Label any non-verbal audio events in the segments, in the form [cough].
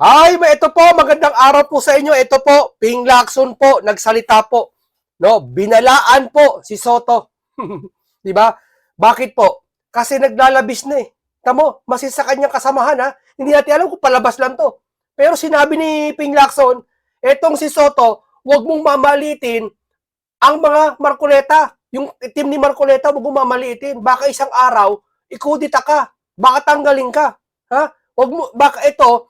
Ma- ito po, magandang araw po sa inyo. Ito po, Ping Lacson po, nagsalita po. No, binalaan po si Soto. [laughs] 'Di ba? Bakit po? Kasi naglalabis na eh. Tamo, masin sa kanyang kasamahan ha. Hindi natin alam kung palabas lang to. Pero sinabi ni Ping Lacson, etong si Soto, wag mong mamalitin ang mga Marcoleta. Yung team ni Marcoleta, wag mong mamalitin. Baka isang araw, ikudita ka. Baka tanggalin ka. Ha? Wag mo, baka ito,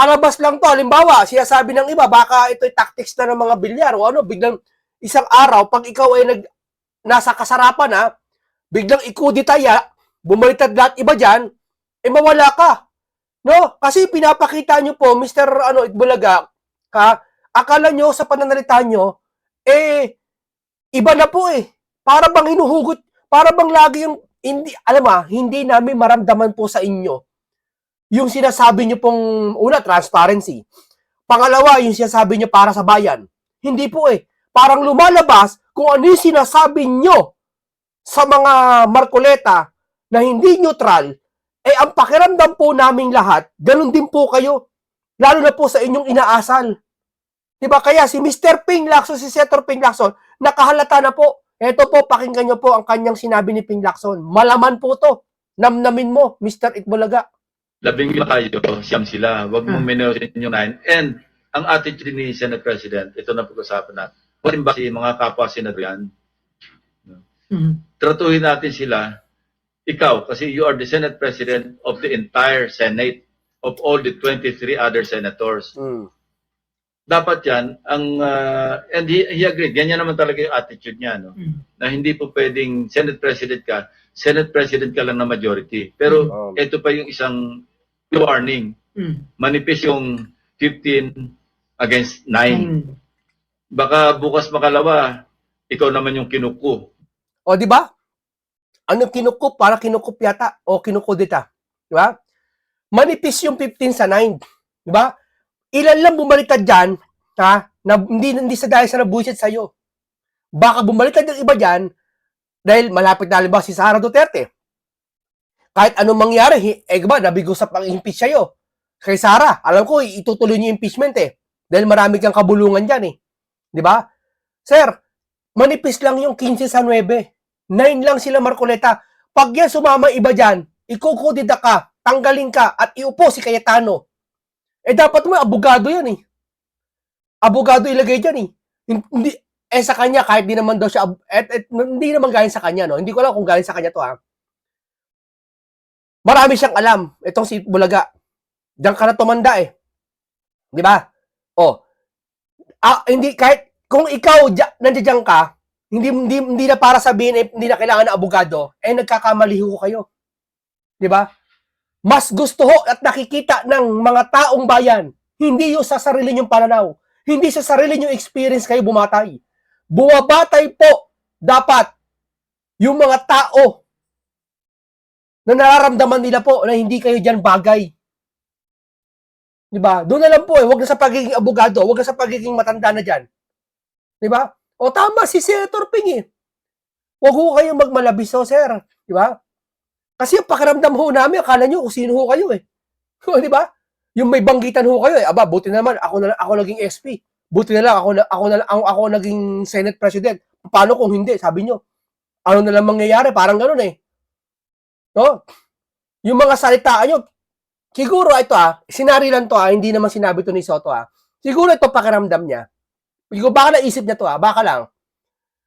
palabas lang to. Halimbawa, siya sabi ng iba, baka ito'y tactics na ng mga bilyar o ano, biglang isang araw, pag ikaw ay nag, nasa kasarapan ha, biglang ikuditaya, bumalitad lahat iba dyan, eh mawala ka. No? Kasi pinapakita nyo po, Mr. Ano, Itbulaga, ha, akala nyo sa pananalita nyo, eh, iba na po eh. Para bang hinuhugot, para bang lagi yung, hindi, alam mo, hindi namin maramdaman po sa inyo yung sinasabi nyo pong, una, transparency. Pangalawa, yung sinasabi nyo para sa bayan. Hindi po eh. Parang lumalabas kung ano yung sinasabi nyo sa mga Marcoleta na hindi neutral, eh ang pakiramdam po naming lahat, ganun din po kayo. Lalo na po sa inyong inaasal. Diba? Kaya si Mr. Ping Lacson, si Senator Ping Lacson, nakahalata na po. Ito po, pakinggan nyo po ang kanyang sinabi ni Ping Lacson. Malaman po to. Namnamin mo, Mr. Itbulaga. Labing lima kayo, siyam sila. Huwag mong Hmm. minoritin yung nine. And, ang attitude ni Senate President, ito na pag-usapan natin. Halimbawa, si mga kapwa senador yan, Mm. tratuhin natin sila, ikaw, kasi you are the Senate President of the entire Senate, of all the 23 other senators. Mm. Dapat yan, ang, uh, and he, he agreed, ganyan naman talaga yung attitude niya, no? Mm. na hindi po pwedeng Senate President ka, Senate President ka lang na majority. Pero Um, ito pa yung isang warning. Mm. Manipis yung 15 against 9. Mm. Baka bukas makalawa, ikaw naman yung kinuko. O, di ba? Ano kinukup? Para kinukup yata. O kinukudita. Di ba? Manipis yung 15 sa 9. Di ba? Ilan lang bumaliktad dyan, ha? Na, hindi, hindi sa dahil sa nabusit sa'yo. Baka bumaliktad yung iba dyan, dahil malapit na halimbawa si Sara Duterte. Kahit anong mangyari, eh ba, nabigo sa pang-impeach sa'yo. Kay Sara, alam ko, itutuloy niyo impeachment eh. Dahil marami kang kabulungan dyan eh. Di ba? Sir, manipis lang yung 15 sa 9. 9 lang sila Marcoleta. Pag yan sumama iba dyan, ikukudida ka, tanggalin ka, at iupo si Cayetano. Eh dapat mo, abogado yan eh. Abogado ilagay dyan eh. Hindi, eh sa kanya, kahit di naman daw siya, et, et, hindi naman galing sa kanya, no? Hindi ko alam kung galing sa kanya to ha. Marami siyang alam. Itong si Bulaga. Diyan ka na tumanda eh. Di ba? Oh. Ah, hindi, kahit, kung ikaw, nandiyan ka, hindi, hindi, hindi na para sabihin, eh, hindi na kailangan ng abogado, eh nagkakamali ho kayo. Di ba? Mas gusto ho at nakikita ng mga taong bayan, hindi yung sa sarili nyong pananaw, hindi sa sarili nyong experience kayo bumatay. Bumabatay po dapat yung mga tao na nararamdaman nila po na hindi kayo dyan bagay. Di ba? Doon na lang po eh. Huwag na sa pagiging abogado. Huwag na sa pagiging matanda na dyan. Di ba? O tama si Senator Ping eh. Huwag ho kayong magmalabis ho, sir. Di ba? Kasi yung pakiramdam ho namin, akala nyo kung sino ho kayo eh. [laughs] di ba? Yung may banggitan ho kayo eh. Aba, buti naman, ako na ako naging SP. Buti na lang, ako, na, ako, na, ako, ako naging Senate President. Paano kung hindi? Sabi nyo, ano na lang mangyayari? Parang ganun eh. No? Yung mga salitaan nyo, siguro ito ah, sinari lang to ah, hindi naman sinabi to ni Soto ah. Siguro ito pakiramdam niya. Siguro baka naisip niya to ah, baka lang.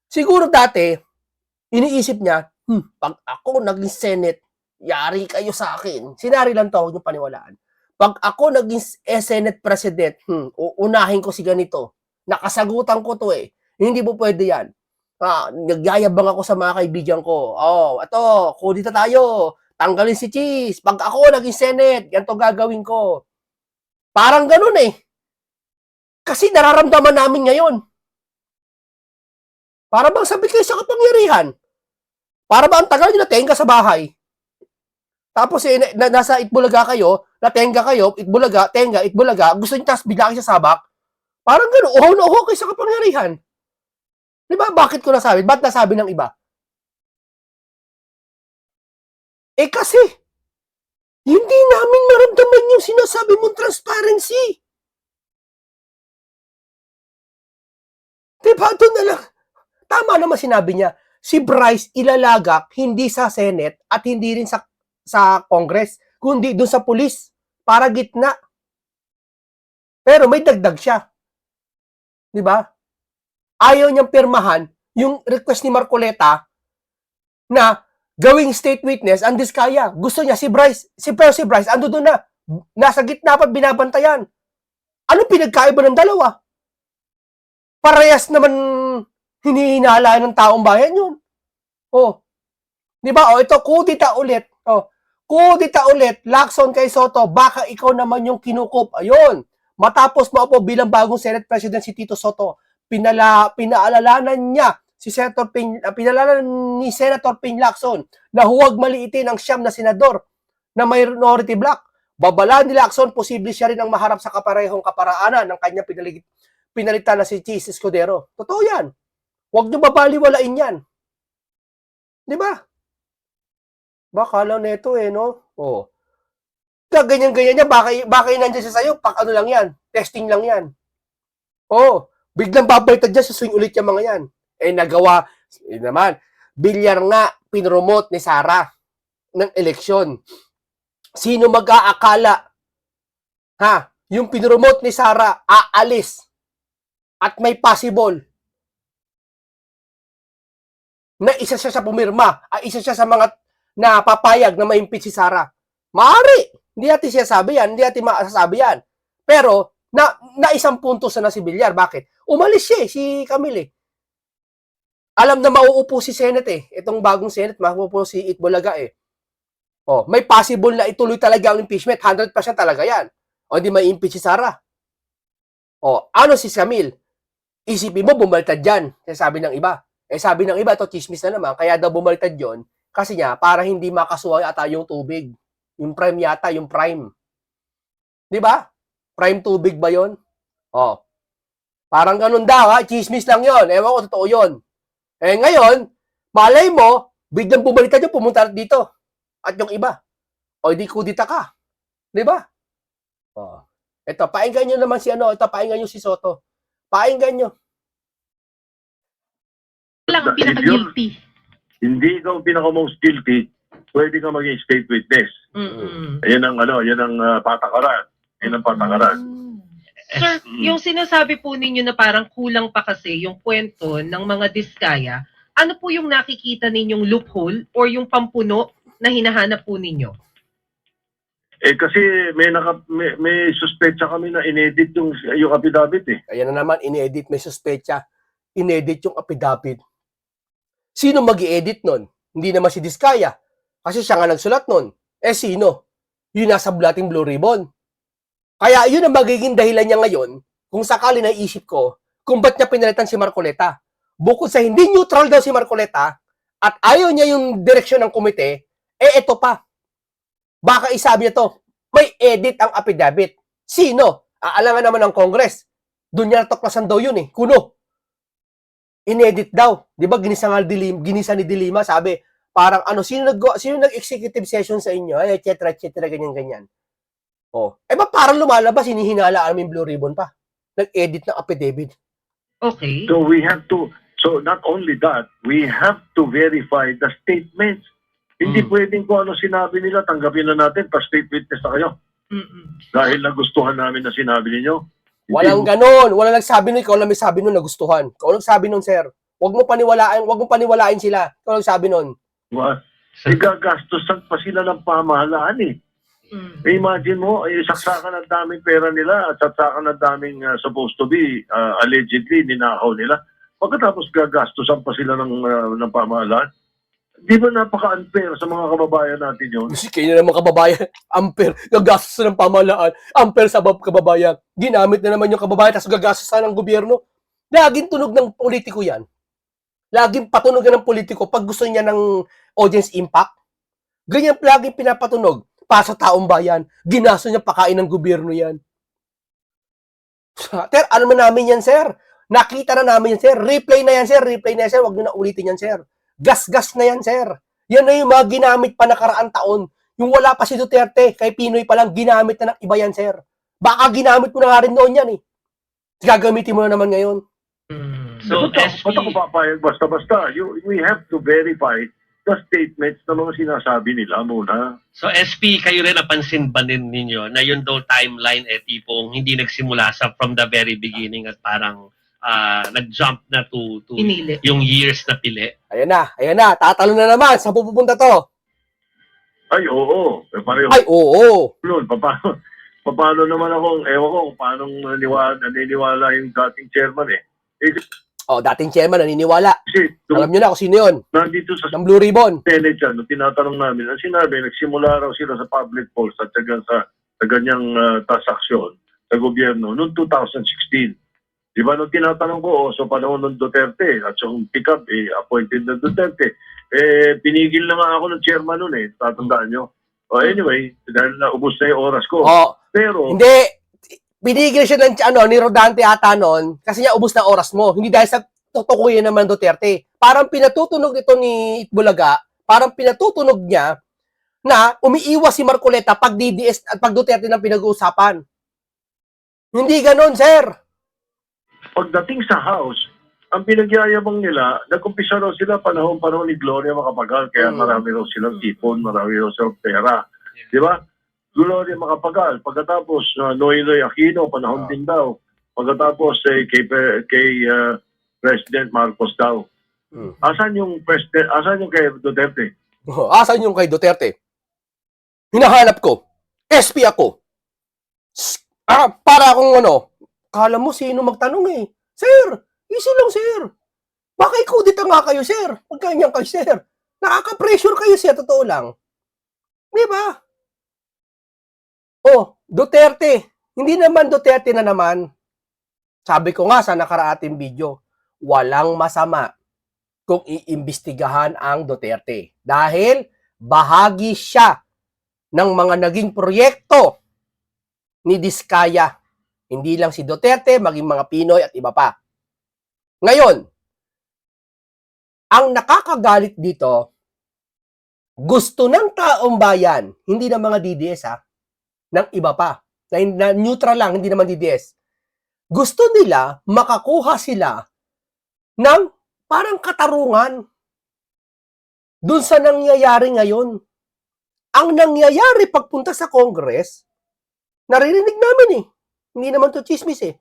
Siguro dati, iniisip niya, hmm, pag ako naging Senate, yari kayo sa akin. Sinari lang to, huwag niyo paniwalaan. Pag ako naging eh, Senate President, hmm, uunahin ko si ganito. Nakasagutan ko to eh. Hindi po pwede yan. Ah, nagyayabang ako sa mga kaibigan ko. Oh, ito, kudita tayo. Tanggalin si Cheese. Pag ako naging Senate, ganito gagawin ko. Parang ganun eh. Kasi nararamdaman namin ngayon. Para bang sabi kayo sa kapangyarihan. Para ba ang tagal nyo natenga sa bahay? Tapos eh, na, nasa Itbulaga kayo, natenga kayo, Itbulaga, tenga, Itbulaga, gusto nyo tas bigla kayo sa sabak? Parang gano'n, uho na uho kayo sa kapangyarihan. Di ba? Bakit ko nasabi? Ba't nasabi ng iba? Eh kasi, Hindi namin maramdaman yung sinasabi mong transparency. Diba? Doon na lang. Tama naman sinabi niya. Si Bryce ilalagak hindi sa Senate at hindi rin sa sa Congress, kundi doon sa pulis para gitna. Pero may dagdag siya. Di ba? Ayaw niyang pirmahan yung request ni Marcoleta na gawing state witness ang diskaya. Gusto niya si Bryce, si pero si Bryce ando doon na. Nasa gitna pa binabantayan. Ano pinagkaiba ng dalawa? Parehas naman hinihinala ng taong bayan yun. Oh. 'Di ba? Oh, ito kudita ulit. Oh. Kudita ulit. Lacson kay Soto, baka ikaw naman yung kinukup. Ayun. Matapos maupo bilang bagong Senate President si Tito Soto, pinala pinaalalanan niya si Senator Pin, uh, pinaalalanan ni Senator Pin Lacson na huwag maliitin ang siyam na senador na minority block. Babala ni Lacson, posible siya rin ang maharap sa kaparehong kaparaanan ng kanya pinalig, pinalitan na si Cheese Escudero. Totoo yan. Huwag niyo babaliwalain yan. Di ba? Baka lang neto eh, no? Oo. Kaya ganyan-ganyan niya, baka, baka nandiyan siya sa'yo, pak ano lang yan, testing lang yan. Oo. Biglang babaliktad dyan, swing ulit yung mga yan. Eh, nagawa, eh, naman, bilyar nga, pinromote ni Sara ng eleksyon. Sino mag-aakala? Ha? Yung pinromote ni Sara, aalis. At may possible na isa siya sa pumirma, ah, isa siya sa mga napapayag na ma-impeach si Sara. Maari. Hindi natin siya sabi yan. Hindi natin masasabi yan. Pero, na, na isang punto sa na si Villar. Bakit? Umalis siya eh, si Camille eh. Alam na mauupo si Senate eh. Itong bagong Senate, mauupo si Itbulaga eh. Oh, may possible na ituloy talaga ang impeachment. 100% talaga yan. O hindi may impeach si Sara. O, ano si Camille? Isipin mo, bumaltad dyan. Sabi ng iba. Eh sabi ng iba, to chismis na naman, kaya daw bumaltad yon kasi niya, para hindi makasuway ata yung tubig. Yung prime yata, yung prime. Di ba? Prime tubig ba yon? Oh. Parang ganun daw ha, chismis lang yon. Ewan ko, totoo yon. Eh ngayon, malay mo, biglang bumaliktad yung pumunta dito. At yung iba. O di kudita ka. Di ba? Oh. Ito, painggan nyo naman si ano, ito, painggan nyo si Soto. Painggan nyo. lang ang If you're- pinaka-guilty. hindi ikaw ang pinaka-most guilty, pwede ka maging state witness. Mm-mm. Yan ang ano, yan ang ah, patakaran. Yan ang patakaran. Sir, [laughs] Mm. yung sinasabi po ninyo na parang kulang pa kasi yung kwento ng mga diskaya, ano po yung nakikita ninyong loophole or yung pampuno na hinahanap po ninyo? Eh kasi may naka, may, may suspecha kami na inedit yung yung affidavit eh. Ayan na naman, inedit, may suspecha. Inedit yung affidavit. Sino mag edit nun? Hindi naman si Diskaya. Kasi siya nga nagsulat nun. Eh sino? Yung nasa blating Blue Ribbon. Kaya yun ang magiging dahilan niya ngayon kung sakali naisip ko kung ba't niya pinalitan si Marcoleta. Bukod sa hindi neutral daw si Marcoleta at ayaw niya yung direksyon ng komite, eh ito pa. Baka isabi niya to, may edit ang affidavit. Sino? Aalangan naman ng Congress. Doon niya natuklasan daw yun eh. Kuno. Inedit daw. Di ba ginisa, nga dilim, ginisa ni Dilima, sabi, parang ano, sino nag sino nag-executive session sa inyo? Et cetera, et cetera, ganyan, ganyan. Oh. Eh ba parang lumalabas, hinihinala namin Blue Ribbon pa. Nag-edit ng affidavit. Okay. So we have to, so not only that, we have to verify the statements. Hindi Mm. pwedeng kung ano sinabi nila, tanggapin na natin, pa-state witness na kayo. Mm-mm. Dahil nagustuhan namin na sinabi ninyo. Hindi Walang mo- ganon. Walang nagsabi nun. Ikaw lang may sabi nun nagustuhan. Ikaw lang nagsabi nun, sir. Huwag mo paniwalaan, huwag mo paniwalain sila. Ikaw lang nagsabi nun. Eh, gagastusan pa sila ng pamahalaan eh. Mm. Imagine mo, eh, saksakan ang daming pera nila at saksakan ang daming uh, supposed to be uh, allegedly ninakaw nila. Pagkatapos gagastusan pa sila ng, uh, ng pamahalaan. Di ba napaka-unfair sa mga kababayan natin yun? Kasi kayo na naman kababayan. [laughs] Amper. Gagastos ng pamahalaan. Amper sa bab kababayan. Ginamit na naman yung kababayan tapos gagastos na ng gobyerno. Laging tunog ng politiko yan. Laging patunog ng politiko pag gusto niya ng audience impact. Ganyan laging pinapatunog. Para sa taong bayan. Ginasto niya pakain ng gobyerno yan. [laughs] Sir, ano mo namin yan, sir? Nakita na namin yan, sir. Replay na yan, sir. Replay na yan, sir. Huwag niyo na ulitin yan, sir. Gas-gas na yan, sir. Yan na yung mga ginamit pa nakaraan taon. Yung wala pa si Duterte, kay Pinoy pa lang, ginamit na ng iba yan, sir. Baka ginamit mo na nga rin noon yan eh. Gagamitin mo na naman ngayon. So, ba't, ako- ba't ako papayag basta-basta? You, we have to verify the statements na mga sinasabi nila muna. So SP, kayo rin napansin ba din ninyo na yun daw timeline eh tipong hindi nagsimula sa from the very beginning at parang ah, nag-jump na to, to Pinili. yung years na pili? Ayan na, ayan na, tatalo na naman. Saan pupunta to? Ay, oo. Eh, pareho Ay, oo. yun. Paano, paano naman ako, ewan ko, kung paano naniniwala, naniniwala yung dating chairman eh. Eh, Oh, dating chairman naniniwala. kasi Alam nyo na kung sino yun. nandito sa Ng Blue Ribbon. Senate yan, nung tinatanong namin, ang sinabi, nagsimula raw sila sa public polls at saka sa, sa ganyang uh, tasaksyon sa gobyerno noong 2016. Di ba, nung tinatanong ko, oh, so panahon ng Duterte, at yung pick-up, eh, appointed na Duterte, eh, pinigil na nga ako ng chairman noon eh, tatandaan nyo. Oh, anyway, dahil naubos na yung oras ko. Oh, Pero, hindi. Pinigil siya ng ano, ni Rodante ata noon kasi niya ubos na oras mo. Hindi dahil sa tutukuyin naman Duterte. Parang pinatutunog ito ni Itbulaga, parang pinatutunog niya na umiiwas si Marcoleta pag DDS at pag Duterte ng pinag-uusapan. Hindi ganon, sir. pagdating sa House, ang pinagyayabang nila, nag-umpisa raw sila panahon-panahon ni Gloria Macapagal, kaya Mm. marami raw silang tipon, marami raw silang pera. Di ba? Gloria Macapagal, pagkatapos uh, Noynoy Aquino, panahon Ah. din daw. Pagkatapos eh, kay, kay uh, President Marcos daw. Hmm. Asan yung President, asan yung kay Duterte? Oh, asan yung kay Duterte? Hinahanap ko. SP ako. Ah, para akong ano, kala mo sino magtanong eh. Sir, easy lang sir. Baka ikudita nga kayo sir. Huwag ganyan kayo sir. Nakaka-pressure kayo sir, totoo lang. Di ba? Oh, Duterte. Hindi naman Duterte na naman. Sabi ko nga sa nakaraating video, walang masama kung iimbestigahan ang Duterte. Dahil bahagi siya ng mga naging proyekto ni Diskaya. Hindi lang si Duterte, maging mga Pinoy at iba pa. Ngayon, ang nakakagalit dito, gusto ng taong bayan, hindi ng mga DDS ha, ng iba pa, na, na neutral lang, hindi naman DDS. Gusto nila makakuha sila ng parang katarungan dun sa nangyayari ngayon. Ang nangyayari pagpunta sa Congress, naririnig namin eh, hindi naman to chismis eh,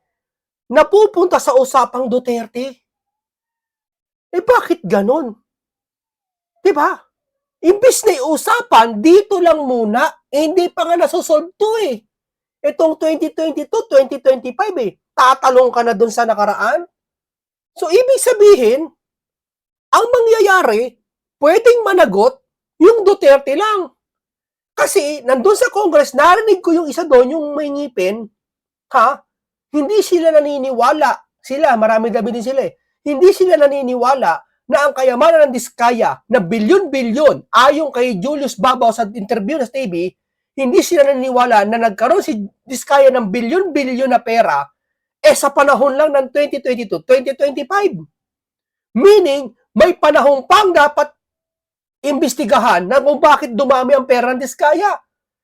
napupunta sa usapang Duterte. Eh bakit ganon? Diba? Imbis na usapan, dito lang muna, eh, hindi pa nga nasosolve to eh. Itong 2022, 2025 eh, tatalong ka na dun sa nakaraan. So, ibig sabihin, ang mangyayari, pwedeng managot yung Duterte lang. Kasi, nandun sa Congress, narinig ko yung isa doon, yung may ngipin, ha? Hindi sila naniniwala. Sila, marami gabi din sila eh. Hindi sila naniniwala na ang kayamanan ng Diskaya na bilyon-bilyon ayon kay Julius Babaw sa interview na TV, hindi sila naniniwala na nagkaroon si Diskaya ng bilyon-bilyon na pera eh sa panahon lang ng 2022, 2025. Meaning, may panahon pang dapat imbestigahan na kung bakit dumami ang pera ng Diskaya.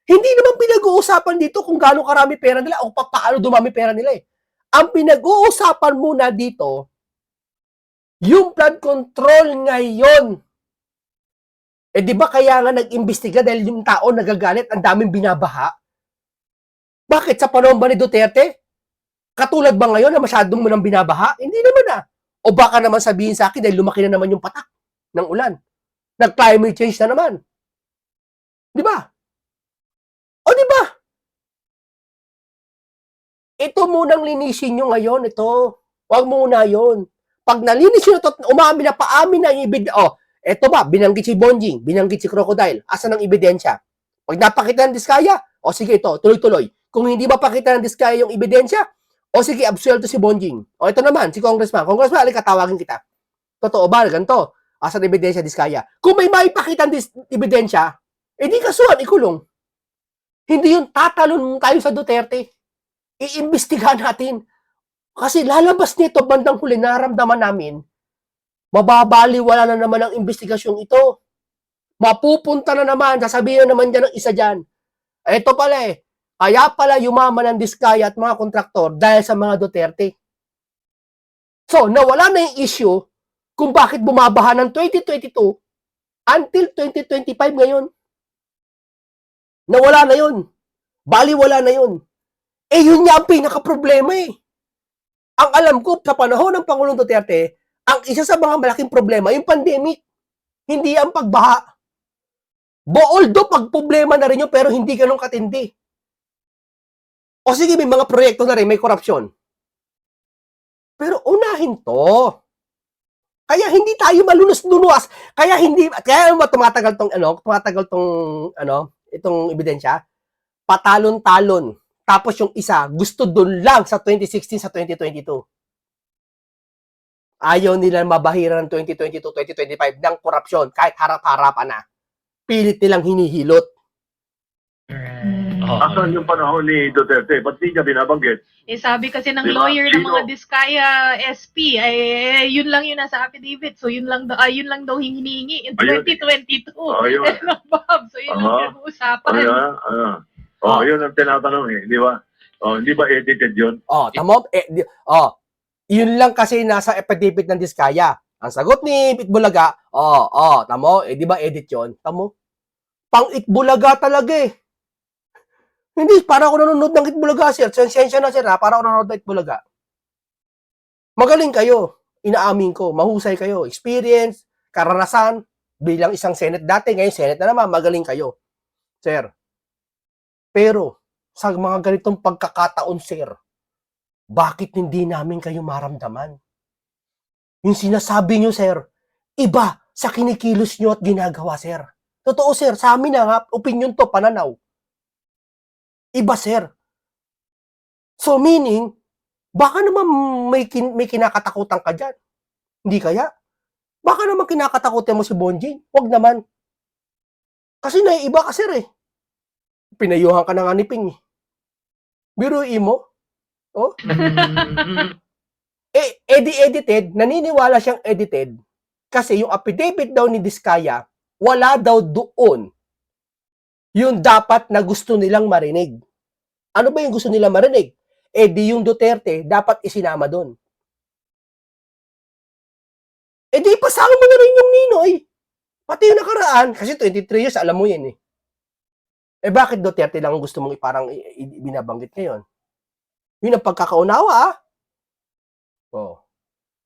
Hindi naman pinag-uusapan dito kung gaano karami pera nila o pa- paano dumami pera nila eh. Ang pinag-uusapan muna dito, yung flood control ngayon. Eh di ba kaya nga nag-imbestiga dahil yung tao nagagalit, ang daming binabaha? Bakit sa panahon ba ni Duterte? Katulad ba ngayon na masyadong mo nang binabaha? Hindi naman ah. O baka naman sabihin sa akin dahil lumaki na naman yung patak ng ulan. Nag-climate change na naman. Di ba? O di ba? Ito munang linisin nyo ngayon, ito. Huwag muna yon. Pag nalinis at umamin na paamin na yung ebidensya. Oh, eto ba, binanggit si Bonjing, binanggit si Crocodile. Asan ang ebidensya? Pag napakita ng diskaya, o sige ito, tuloy-tuloy. Kung hindi mapakita ng diskaya yung ebidensya, o sige, absuelto si Bonjing. O ito naman, si Congressman. Congressman, alika, tawagin kita. Totoo ba? Ganito. Asan ebidensya, diskaya? Kung may maipakita ng dis- ebidensya, edi kasuhan, ikulong. Hindi yun, tatalon tayo sa Duterte. Iimbestigahan natin. Kasi lalabas nito bandang huli, naramdaman namin, mababaliwala na naman ang investigasyong ito. mapupunta na naman, sasabihin na naman dyan ng isa dyan. Ito pala eh, kaya pala yumaman ang Diskaya at mga kontraktor dahil sa mga Duterte. So, nawala na yung issue kung bakit bumabaha ng 2022 until 2025 ngayon. Nawala na yun. Bali, wala na yun. Eh, yun nga ang pinaka-problema eh. Ang alam ko, sa panahon ng Pangulong Duterte, ang isa sa mga malaking problema, yung pandemic. Hindi ang pagbaha. Although pag problema na rin yun, pero hindi ganun katindi. O sige, may mga proyekto na rin, may korupsyon. Pero unahin to. Kaya hindi tayo malunos-lunos. Kaya hindi, kaya ba tumatagal tong, ano, tumatagal tong, ano, itong ebidensya? Patalon-talon. Tapos yung isa, gusto dun lang sa 2016 sa 2022. Ayaw nila mabahira ng 2022-2025 ng korupsyon kahit harap-harapan na. Pilit nilang hinihilot. Oo. Asan yung panahon ni Duterte? Ba't di niya binabanggit? Eh, sabi kasi ng Diba? lawyer ng mga? Diskaya SP, ay eh, yun lang yun nasa affidavit. So yun lang daw, ay, yun lang daw hinihingi in Ayun. 2022. Ayun. Ano, [laughs] Bob? So yun lang Aha. pinag-uusapan. Ano, ano? Oh, yun ang tinatanong eh, di ba? Oh, hindi ba edited yun? Oh, tamo? Eh, di- oh, yun lang kasi nasa affidavit ng Diskaya. Ang sagot ni Itbulaga, oh, oh, tamo, eh, di ba edit yun? Tamo? Pang Itbulaga talaga eh. Hindi, para ako nanonood ng Itbulaga, sir. Sensensya na, sir, ha? Para ako nanonood ng Itbulaga. Magaling kayo. Inaamin ko. Mahusay kayo. Experience, karanasan, bilang isang Senate dati, ngayon Senate na naman, magaling kayo. Sir. Pero, sa mga ganitong pagkakataon, sir, bakit hindi namin kayo maramdaman? Yung sinasabi nyo, sir, iba sa kinikilos nyo at ginagawa, sir. Totoo, sir. Sa amin na nga, opinion to, pananaw. Iba, sir. So, meaning, baka naman may, kin- may kinakatakutan ka dyan. Hindi kaya? Baka naman kinakatakutan mo si Bonjing. Huwag naman. Kasi naiiba ka, sir, eh. Pinayuhan ka na nga ni Ping. Biruin mo. Oh, [laughs] eh, edi-edited, naniniwala siyang edited kasi yung affidavit daw ni Diskaya, wala daw doon yung dapat na gusto nilang marinig. Ano ba yung gusto nilang marinig? Eh di yung Duterte dapat isinama doon. Eh di pasama mo na rin yung Ninoy. Pati yung nakaraan, kasi 23 years, alam mo yan eh. Eh bakit Duterte lang ang gusto mong i- binabanggit ngayon? Yun ang pagkakaunawa ah. Oh.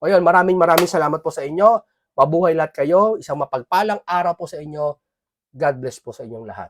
O yun, maraming maraming salamat po sa inyo. Mabuhay lahat kayo. Isang mapagpalang araw po sa inyo. God bless po sa inyong lahat.